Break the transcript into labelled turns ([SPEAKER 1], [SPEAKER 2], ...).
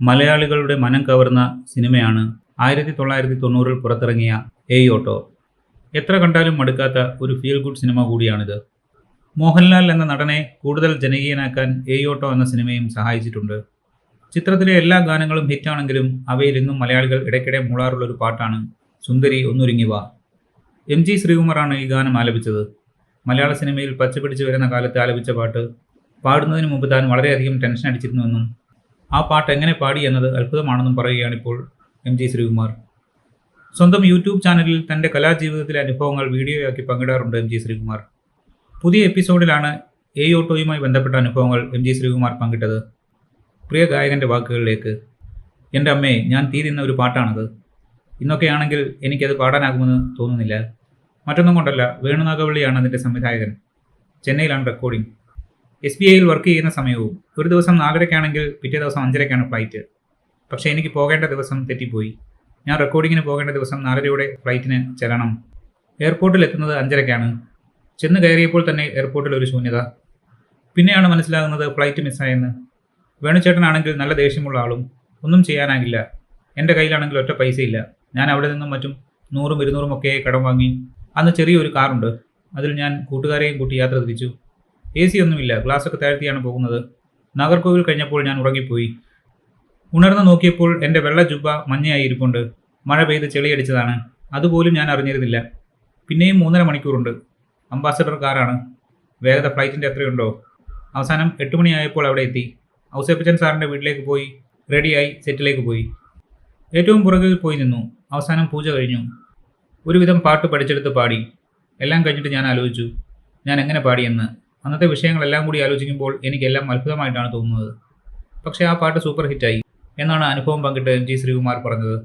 [SPEAKER 1] മലയാളികളുടെ മനം കവർന്ന സിനിമയാണ് ആയിരത്തി തൊള്ളായിരത്തി തൊണ്ണൂറിൽ പുറത്തിറങ്ങിയ എയ് ഓട്ടോ എത്ര കണ്ടാലും മടുക്കാത്ത ഒരു ഫീൽ ഗുഡ് സിനിമ കൂടിയാണിത്. മോഹൻലാൽ എന്ന നടനെ കൂടുതൽ ജനകീയനാക്കാൻ എയ് ഓട്ടോ എന്ന സിനിമയും സഹായിച്ചിട്ടുണ്ട്. ചിത്രത്തിലെ എല്ലാ ഗാനങ്ങളും ഹിറ്റാണെങ്കിലും അവയിൽ ഇന്നും മലയാളികൾ ഇടയ്ക്കിടെ മൂളാറുള്ള ഒരു പാട്ടാണ് സുന്ദരി ഒന്നൊരുങ്ങി വാ. എം ജി ശ്രീകുമാറാണ് ഈ ഗാനം ആലപിച്ചത്. മലയാള സിനിമയിൽ പച്ചപിടിച്ച് വരുന്ന കാലത്ത് ആലപിച്ച പാട്ട് പാടുന്നതിന് മുമ്പ് താൻ വളരെയധികം ടെൻഷൻ അടിച്ചിരുന്നുവെന്നും ആ പാട്ട് എങ്ങനെ പാടി എന്നത് അത്ഭുതമാണെന്നും പറയുകയാണിപ്പോൾ എം ജി ശ്രീകുമാർ. സ്വന്തം യൂട്യൂബ് ചാനലിൽ തന്റെ കലാജീവിതത്തിലെ അനുഭവങ്ങൾ വീഡിയോയാക്കി പങ്കിടാറുണ്ട് എം ജി ശ്രീകുമാർ. പുതിയ എപ്പിസോഡിലാണ് എ ഓട്ടോയുമായി ബന്ധപ്പെട്ട അനുഭവങ്ങൾ എം ജി ശ്രീകുമാർ പങ്കിട്ടത്. പ്രിയ ഗായകന്റെ വാക്കുകളിലേക്ക് എന്റെ അമ്മേ ഞാൻ തീ തിന്ന ഒരു പാട്ടാണത്. ഇന്നൊക്കെയാണെങ്കിൽ എനിക്കത് പാടാനാകുമെന്ന് തോന്നുന്നില്ല. മറ്റൊന്നും കൊണ്ടല്ല വേണുനാഗവള്ളിയാണ് അതിന്റെ സംവിധായകൻ. ചെന്നൈയിലാണ് റെക്കോർഡിംഗ് എസ് ബി ഐയിൽ വർക്ക് ചെയ്യുന്ന സമയവും ഒരു ദിവസം നാലരയ്ക്കാണെങ്കിൽ പിറ്റേ ദിവസം അഞ്ചരയ്ക്കാണ് ഫ്ലൈറ്റ് പക്ഷേ എനിക്ക് പോകേണ്ട ദിവസം തെറ്റിപ്പോയി. ഞാൻ റെക്കോർഡിങ്ങിന് പോകേണ്ട ദിവസം നാലരയോടെ ഫ്ലൈറ്റിന് ചെല്ലണം. എയർപോർട്ടിൽ എത്തുന്നത് അഞ്ചരയ്ക്കാണ് ചെന്ന് കയറിയപ്പോൾ തന്നെ എയർപോർട്ടിൽ ഒരു ശൂന്യത. പിന്നെയാണ് മനസ്സിലാകുന്നത് ഫ്ലൈറ്റ് മിസ്സായെന്ന് വേണുചേട്ടനാണെങ്കിൽ നല്ല ദേഷ്യമുള്ള ആളും. ഒന്നും ചെയ്യാനാകില്ല. എന്റെ കയ്യിലാണെങ്കിൽ ഒറ്റ പൈസയില്ല. ഞാൻ അവിടെ നിന്നും മറ്റും നൂറും ഇരുന്നൂറും ഒക്കെ കടം വാങ്ങി. അന്ന് ചെറിയൊരു കാറുണ്ട്. അതിൽ ഞാൻ കൂട്ടുകാരെയും കൂട്ടി യാത്ര തിരിച്ചു. എ സി ഒന്നുമില്ല. ഗ്ലാസ്സൊക്കെ താഴ്ത്തിയാണ് പോകുന്നത്. നാഗർകോവിൽ കഴിഞ്ഞപ്പോൾ ഞാൻ ഉറങ്ങിപ്പോയി. ഉണർന്നു നോക്കിയപ്പോൾ എന്റെ വെള്ള ജുബ മഞ്ഞയായി ഇരിപ്പുണ്ട്. മഴ പെയ്ത് ചെളിയടിച്ചതാണ്. അതുപോലും ഞാൻ അറിഞ്ഞിരുന്നില്ല. പിന്നെയും മൂന്നര മണിക്കൂറുണ്ട്. അംബാസഡർ കാറാണ് വേഗത ഫ്ലൈറ്റിന്റെ എത്രയുണ്ടോ അവസാനം എട്ട് മണിയായപ്പോൾ അവിടെ എത്തി. ഔസേപ്പച്ചൻ സാറിന്റെ വീട്ടിലേക്ക് പോയി. റെഡിയായി സെറ്റിലേക്ക് പോയി. ഏറ്റവും പുറകിൽ പോയി നിന്നു. അവസാനം പൂജ കഴിഞ്ഞു. ഒരുവിധം പാട്ട് പഠിച്ചെടുത്ത് പാടി. എല്ലാം കഴിഞ്ഞിട്ട് ഞാൻ ആലോചിച്ചു. ഞാൻ എങ്ങനെ പാടിയെന്ന്. അന്നത്തെ വിഷയങ്ങളെല്ലാം കൂടി ആലോചിക്കുമ്പോൾ എനിക്കെല്ലാം അത്ഭുതമായിട്ടാണ് തോന്നുന്നത്. പക്ഷേ ആ പാട്ട് സൂപ്പർ ഹിറ്റായി എന്നാണ് അനുഭവം പങ്കിട്ട് എം ജി ശ്രീകുമാർ പറഞ്ഞത്.